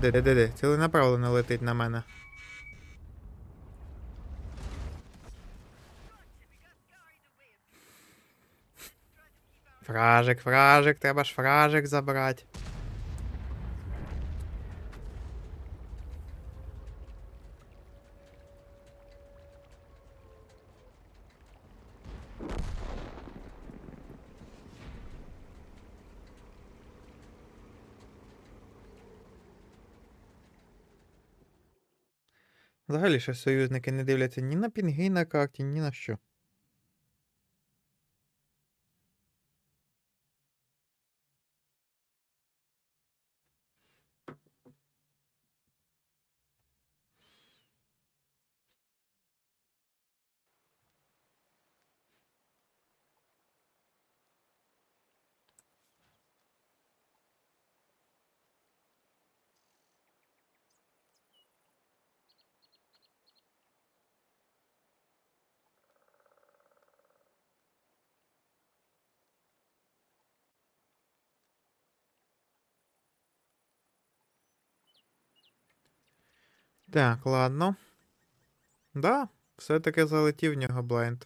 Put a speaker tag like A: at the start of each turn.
A: Де, де, де, де? Ціленаправлено летить на мене. Фражик, фражик, треба ж фражик забрати. Взагалі ще союзники не дивляться ні на пінги на какті, ні на що. Так, ладно. Да, все-таки залетів в нього блайнд.